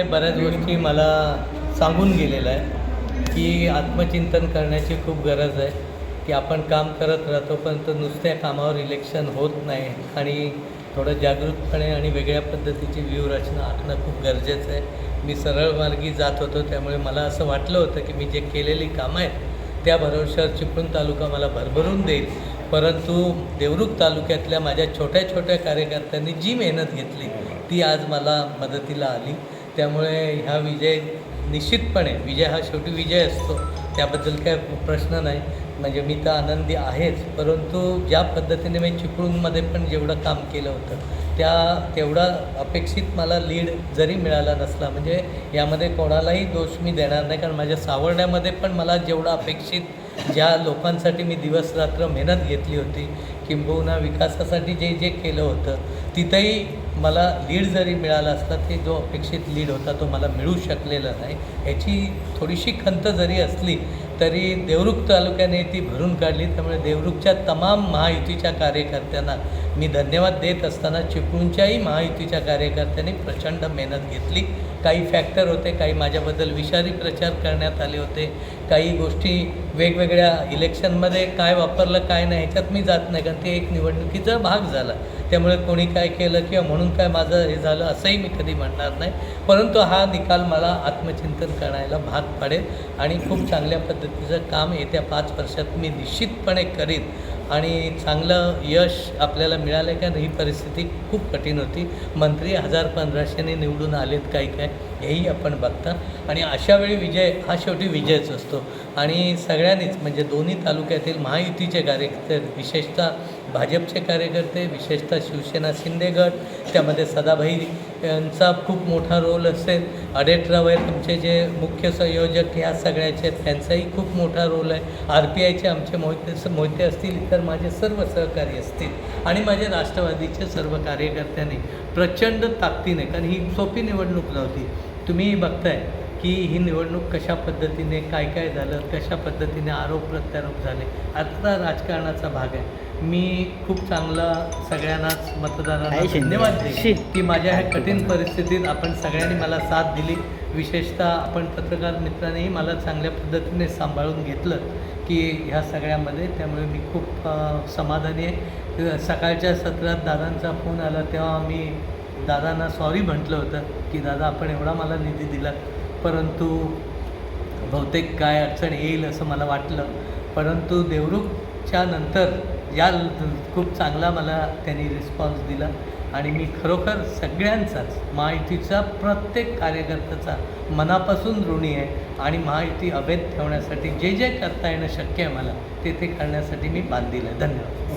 बऱ्याच गोष्टी मला सांगून गेलेलं आहे की आत्मचिंतन करण्याची खूप गरज आहे की आपण काम करत राहतो पण तो नुसत्या कामावर इलेक्शन होत नाही आणि थोडं जागरूकपणे आणि वेगळ्या पद्धतीची व्यूहरचना आखणं खूप गरजेचं आहे. मी सरळ मार्गी जात होतो त्यामुळे मला असं वाटलं होतं की मी जे केलेली कामं आहेत त्या भरवशावर चिपळूण तालुका मला भरभरून देईल. परंतु देवरुख तालुक्यातल्या माझ्या छोट्या छोट्या कार्यकर्त्यांनी जी मेहनत घेतली ती आज मला मदतीला आली. त्यामुळे ह्या विजय निश्चितपणे विजय हा शेवटी विजय असतो. त्याबद्दल काय प्रश्न नाही. म्हणजे मी तर आनंदी आहेच. परंतु ज्या पद्धतीने मी चिपळूणमध्ये पण जेवढं काम केलं होतं त्या तेवढा अपेक्षित मला लीड जरी मिळाला नसला म्हणजे यामध्ये कोणालाही दोष मी देणार नाही. कारण माझ्या सावरण्यामध्ये पण मला जेवढा अपेक्षित ज्या लोकांसाठी मी दिवस रात्र मेहनत घेतली होती किंबहुना विकासासाठी जे जे केलं होतं तिथंही मला लीड जरी मिळाला असता ते जो अपेक्षित लीड होता तो मला मिळू शकलेला नाही. ह्याची थोडीशी खंत जरी असली तरी देवरुख तालुक्याने ती भरून काढली. त्यामुळे देवरुखच्या तमाम महायुतीच्या कार्यकर्त्यांना मी धन्यवाद देत असताना चिपळूणच्याही महायुतीच्या कार्यकर्त्यांनी प्रचंड मेहनत घेतली. काही फॅक्टर होते काही माझ्याबद्दल विषारी प्रचार करण्यात आले होते. काही गोष्टी वेगवेगळ्या इलेक्शनमध्ये काय वापरलं काय नाही ह्याच्यात मी जात नाही. कारण ते एक निवडणुकीचा भाग झाला. त्यामुळे कोणी काय केलं किंवा म्हणून काय माझं हे झालं असंही मी कधी म्हणणार नाही. परंतु हा निकाल मला आत्मचिंतन करायला भाग पाडेल आणि खूप चांगल्या म्हणजे पद्धतीचं काम येत्या पाच वर्षात मी निश्चितपणे करीन. आणि चांगलं यश आपल्याला मिळालं आहे कारण ही परिस्थिती खूप कठीण होती. मंत्री हजार पंधराशेने निवडून आलेत काही काय हेही आपण बघता. आणि अशा वेळी विजय हा शेवटी विजयच असतो. आणि सगळ्यांनीच म्हणजे दोन्ही तालुक्यातील महायुतीचे कार्यकर्ते विशेषतः भाजपचे कार्यकर्ते विशेषतः शिवसेना शिंदे गट त्यामध्ये सदाभाई यांचा खूप मोठा रोल असेल. अडेटराव तुमचे जे मुख्य संयोजक ह्या सगळ्याचे आहेत त्यांचाही खूप मोठा रोल आहे. आर पी आयचे आमचे मोहिते मोहिते असतील इतर माझे सर्व सहकारी असतील आणि माझे राष्ट्रवादीचे सर्व कार्यकर्त्यांनी प्रचंड ताकदीने कारण ही सोपी निवडणूक नव्हती. तुम्ही बघताय की ही निवडणूक कशा पद्धतीने काय काय झालं कशा पद्धतीने आरोप प्रत्यारोप झाले आता राजकारणाचा भाग आहे. मी खूप चांगला सगळ्यांनाच मतदारांना. धन्यवाद. देईन की माझ्या ह्या कठीण परिस्थितीत आपण सगळ्यांनी मला साथ दिली. विशेषतः आपण पत्रकार मित्रांनीही मला चांगल्या पद्धतीने सांभाळून घेतलं की ह्या सगळ्यामध्ये. त्यामुळे मी खूप समाधानी आहे. सकाळच्या सत्रात दादांचा फोन आला तेव्हा मी दादांना सॉरी म्हटलं होतं की दादा आपण एवढा मला निधी दिला. परंतु बहुतेक काय अडचण येईल असं मला वाटलं. परंतु देवरुखच्या नंतर या खूप चांगला मला त्यांनी रिस्पॉन्स दिला. आणि मी खरोखर सगळ्यांचाच महायुतीचा प्रत्येक कार्यकर्त्याचा मनापासून ऋणी आहे. आणि महायुती अभेद ठेवण्यासाठी जे जे करता येणं शक्य आहे मला ते ते करण्यासाठी मी बांधील आहे. धन्यवाद.